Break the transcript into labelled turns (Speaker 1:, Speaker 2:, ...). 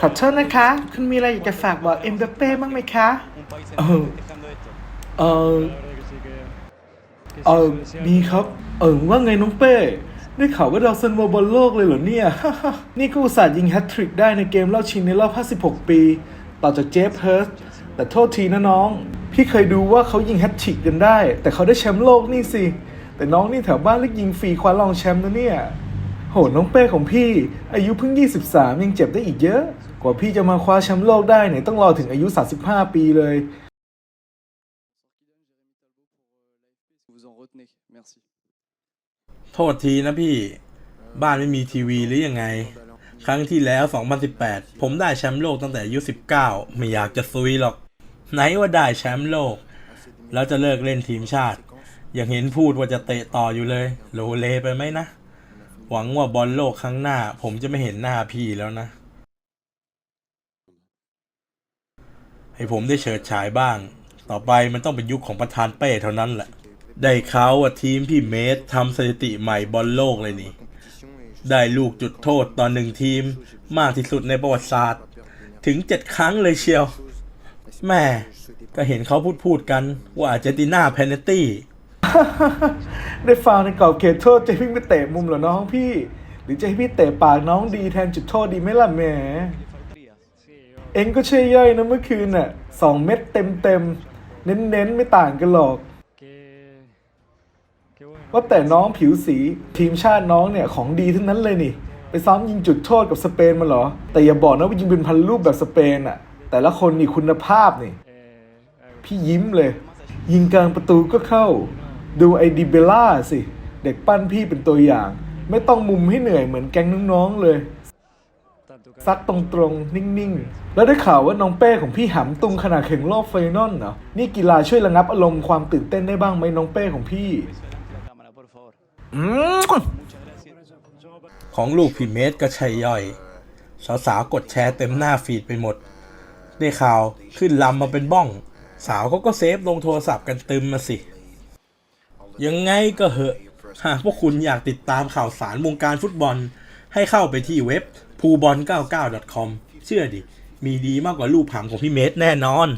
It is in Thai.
Speaker 1: ขอโทษนะคะ คุณมีอะไรอยากจะฝากบอกเอ็มบัปเป้บ้างไหมคะ เออ เออเออมีครับ เออว่าไงน้องเป้ ได้ข่าวว่าเราเซนโวบอลโลกเลยเหรอเนี่ย นี่ก็อุตส่าห์ยิงแฮตทริกได้ในเกมรอบชิงในรอบ 56 ปี ต่อจากเจฟเฮิร์สต์แต่โทษทีนะน้อง พี่เคยดูว่าเขายิงแฮตทริกกันได้ แต่เขาได้แชมป์โลกนี่สิ แต่น้องนี่แถวบ้านเล็กยิงฟรีคว้ารองแชมป์นะเนี่ย โหน้องเป้ของพี่ อายุเพิ่ง 23 ยังเจ็บได้อีกเยอะ กว่าพี่จะมาคว้าแชมป์โลกได้เนี่ยต้องรอถึงอายุ 35 ปีเลย
Speaker 2: โทษทีนะพี่ บ้านไม่มีทีวีหรือยังไง ครั้งที่แล้ว 2018 ผมได้แชมป์โลกตั้งแต่อายุ 19 ไม่อยากจะซุยหรอก ไหนว่าได้แชมป์โลก แล้วจะเลิกเล่นทีมชาติ ยังเห็นพูดว่าจะเตะต่ออยู่เลย โลเลไปไหมนะ หวังว่าบอลโลกครั้งหน้า ผมจะไม่เห็นหน้าพี่แล้วนะ ให้ผมได้เฉิดฉายบ้าง ต่อไปมันต้องเป็นยุคของประธานเป้เท่านั้นแหละ ได้เขาว่าทีมพี่เมสทำสถิติใหม่บอลโลกเลยนี่ ได้ลูกจุดโทษต่อหนึ่งทีม มากที่สุดในประวัติศาสตร์ ถึงเจ็ดครั้งเลยเชียว แม่ก็เห็นเขาพูดพูดๆกันว่าอาร์เจนตินาเพนเนตี้
Speaker 1: ได้ฟาวในกรอบเขตโทษจะวิ่งไปเตะมุมเหรอน้องพี่ หรือจะให้พี่เตะปากน้องดีแทนจุดโทษดีไหมล่ะแหม เอ็งก็ใช่ย่อยนะเมื่อคืนน่ะสองเม็ดเต็มเต็มเน้นเน้นๆไม่ต่างกันหรอกว่าแต่น้องผิวสีทีมชาติน้องเนี่ยของดีทั้งนั้นเลยนี่ ไปซ้อมยิงจุดโทษกับสเปนมาเหรอ แต่อย่าบอกนะว่ายิงเป็นพันลูกแบบสเปนอะแต่ละคนนี่คุณภาพนี่ พี่ยิ้มเลย ยิงกลางประตูก็เข้า ดูไอดิเบล่าสิ เด็กปั้นพี่เป็นตัวอย่าง ไม่ต้องมุมให้เหนื่อยเหมือนแก๊งน้องๆเลย ซักตรงๆ นิ่งๆ แล้วได้ข่าวว่าน้องเป้ของพี่หำตุงขนาดแข่งรอบไฟนอลเหรอนี่กีฬาช่วยระงับอารมณ์ความตื่นเต้นได้บ้างไหมน้องเป้ของพี่อืม
Speaker 2: ของลูกพี่เมสก็ใช่ย่อย สาวๆกดแชร์เต็มหน้าฟีดไปหมด ได้ข่าวขึ้นลำมาเป็นบ้อง สาวเขาก็เซฟลงโทรศัพท์กันตึมมาสิ ยังไงก็เหอะ หากพวกคุณอยากติดตามข่าวสารวงการฟุตบอล ให้เข้าไปที่เว็บ p o o b o l 99 com เชื่อดิ มีดีมากกว่ารูปผังของพี่เมสแน่นอน